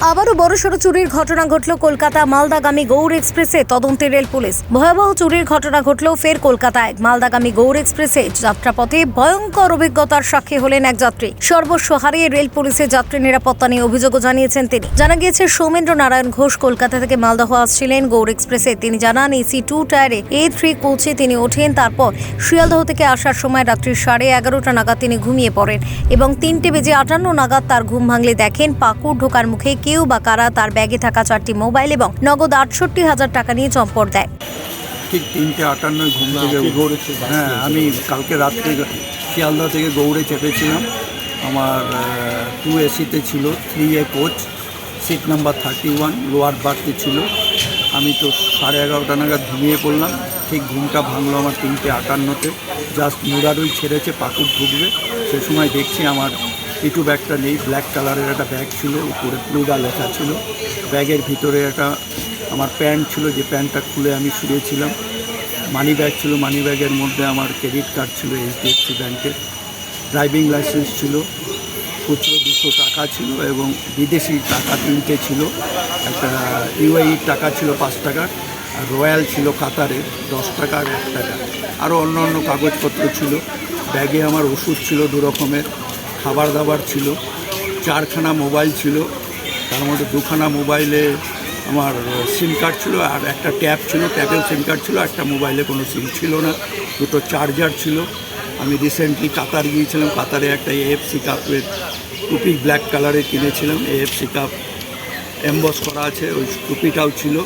আবারও বড়সড় চুরির ঘটনা ঘটল কলকাতা মালদাগামী গৌড় এক্সপ্রেসে, তদন্তে রেল পুলিশ। ভয়াবহ চুরির ঘটনা ঘটল ফের কলকাতায়। মালদাগামী গৌড় এক্সপ্রেসে যাত্রাপথে ভয়ঙ্কর অভিজ্ঞতার সাক্ষী হলেন এক যাত্রী। সর্বস্ব হারিয়ে রেল পুলিশের যাত্রী নিরাপত্তা নিয়ে অভিযোগও জানিয়েছেন তিনি। জানা গিয়েছে সৌমেন্দ্র নারায়ণ ঘোষ কলকাতা থেকে মালদহ আসছিলেন গৌড় এক্সপ্রেসে। তিনি জানান এসি টু টায়ারে এ থ্রি কোচে তিনি ওঠেন, তারপর শিয়ালদহ থেকে আসার সময় রাত্রি সাড়ে এগারোটা নাগাদ তিনি ঘুমিয়ে পড়েন এবং তিনটে বেজে আটান্ন নাগাদ তার ঘুম ভাঙলে দেখেন পাকুড় ঢোকার মুখে কেউ বা কারা তার ব্যাগে থাকা চারটি মোবাইল এবং নগদ আটষট্টি হাজার টাকা নিয়ে চম্পট দেয়। ঠিক তিনটে আটান্নয় ঘুম থেকে হ্যাঁ আমি কালকে রাত্রে শিয়ালদা থেকে গৌড়ে চেপেছিলাম। আমার টু এসিতে ছিল three A coach seat number thirty one lower বার্থে ছিল। আমি তো সাড়ে এগারোটা নাগাদ ঘুমিয়ে পড়লাম। ঠিক ঘুমটা ভাঙলো আমার তিনটে আটান্নতে। জাস্ট মুরারুই ছেড়েছে পাকুর ঢুকবে। সে সময় দেখছি আমার পিটু ব্যাগটা নেই ব্ল্যাক কালারের একটা ব্যাগ ছিল, উপরে প্লুডা লেখা ছিল। ব্যাগের ভিতরে একটা আমার প্যান্ট ছিল, যে প্যান্টটা খুলে আমি শুয়েছিলাম। মানি ব্যাগ ছিল মানি ব্যাগের মধ্যে আমার ক্রেডিট কার্ড ছিল এইচডিএফসি ব্যাংকের ড্রাইভিং লাইসেন্স ছিল খুচরো দুশো টাকা ছিল এবং বিদেশি টাকা তিনটে ছিল। একটা ইউআই টাকা ছিল পাঁচ টাকার আর রয়্যাল ছিল কাতারের দশ টাকা আর এক টাকা। আরও অন্য অন্য কাগজপত্র ছিল। ব্যাগে আমার ওষুধ ছিল দু রকমের। খাবার দাবার ছিল, চারখানা মোবাইল ছিল, তার মধ্যে দুখানা মোবাইলে আমার সিম কার্ড ছিল আর একটা ট্যাব ছিল ট্যাবের সিম কার্ড ছিল, একটা মোবাইলে কোনো সিম ছিল না, দুটো চার্জার ছিল। আমি রিসেন্টলি কাতার গিয়েছিলাম, কাতারে একটা এএফসি কাপের টুপি ব্ল্যাক কালারে কিনেছিলাম এএফসি কাপ এম্বস করা আছে, ওই টুপিটাও ছিল।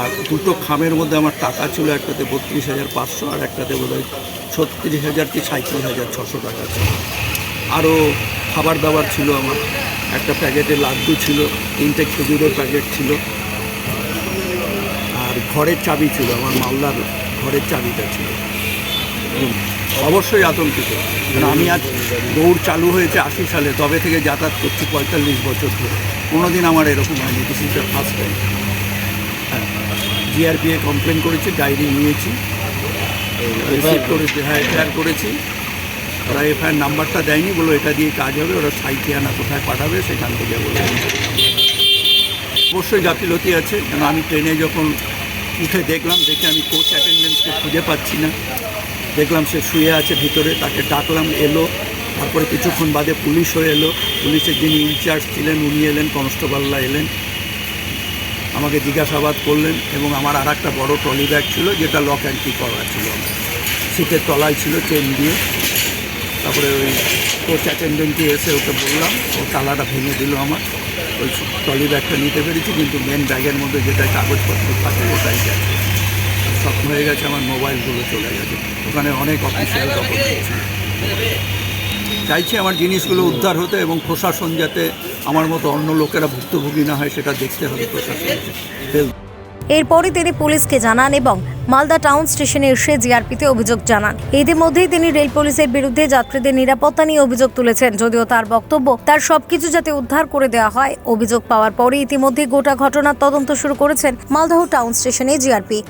আর দুটো খামের মধ্যে আমার টাকা ছিল, একটাতে বত্রিশ হাজার পাঁচশো আর একটাতে বোধ হয় ছত্রিশ হাজার কি সাঁত্রিশ হাজার ছশো টাকা ছিল। আরও খাবার দাবার ছিল আমার। একটা প্যাকেটে লাড্ডু ছিল তিনটে খেজুরের প্যাকেট ছিল। আর ঘরের চাবি ছিল আমার মালদার ঘরের চাবিটা ছিল। অবশ্যই আতঙ্কিত। কারণ আমি আজ দৌড় চালু হয়েছে আশি সালে তবে থেকে যাতায়াত করছি পঁয়তাল্লিশ বছর ধরে। কোনোদিন আমার এরকম হয়নি this is the first time হ্যাঁ জিআরপিএ কমপ্লেন করেছি ডায়েরি নিয়েছি। রিসিভ করেছি হ্যাঁ এফআইআর করেছি। ওরা এফআইআর নাম্বারটা দেয়নি বলো এটা দিয়ে কাজ হবে, ওরা সাইকিয়ানা কোথায় পাঠাবে সেখান থেকে বলে অবশ্যই গাফিলতি আছে, কেন আমি ট্রেনে যখন উঠে দেখলাম, দেখে আমি কোচ অ্যাটেন্ডেন্সকে খুঁজে পাচ্ছি না। দেখলাম সে শুয়ে আছে ভিতরে, তাকে ডাকলাম, এলো। তারপরে কিছুক্ষণ বাদে পুলিশও এলো। পুলিশের যিনি ইনচার্জ ছিলেন, উনি এলেন, কনস্টেবলরা এলেন। আমাকে জিজ্ঞাসাবাদ করলেন এবং আমার আর একটা বড়ো ট্রলি ব্যাগ ছিল, যেটা লক অ্যান্ড কি করা ছিল। সিটের তলায় ছিল চেন দিয়ে। তারপরে ওই কোচ অ্যাটেন্ডেন্টটি এসে ওকে বললাম, ও তালাটা ভেঙে দিল আমার। ওই ট্রলি ব্যাগটা নিতে পেরেছি, কিন্তু মেন ব্যাগের মধ্যে যেটা কাগজপত্র থাকে ওটাই গেছে। সব হয়ে গেছে, আমার মোবাইলগুলো চলে গেছে। ওখানে অনেক অফিসিয়াল ডকুমেন্ট চাইছি আমার জিনিসগুলো উদ্ধার হতে এবং প্রশাসন যাতে আমার মতো অন্য লোকেরা ভুক্তভোগী না হয়, সেটা দেখতে হবে প্রশাসনকে। হেল্প এরপরই তিনি পুলিশকে জানান এবং মালদা টাউন স্টেশনে এসে জিআরপিতে অভিযোগ জানান। এদের মধ্যেই তিনি রেল পুলিশের বিরুদ্ধে যাত্রীদের নিরাপত্তা নিয়ে অভিযোগ তুলেছেন। যদিও তার বক্তব্য, তার সবকিছু যাতে উদ্ধার করে দেওয়া হয়, অভিযোগ পাওয়ার পরে ইতিমধ্যে গোটা ঘটনার তদন্ত শুরু করেছেন মালদহ টাউন স্টেশনে জিআরপি।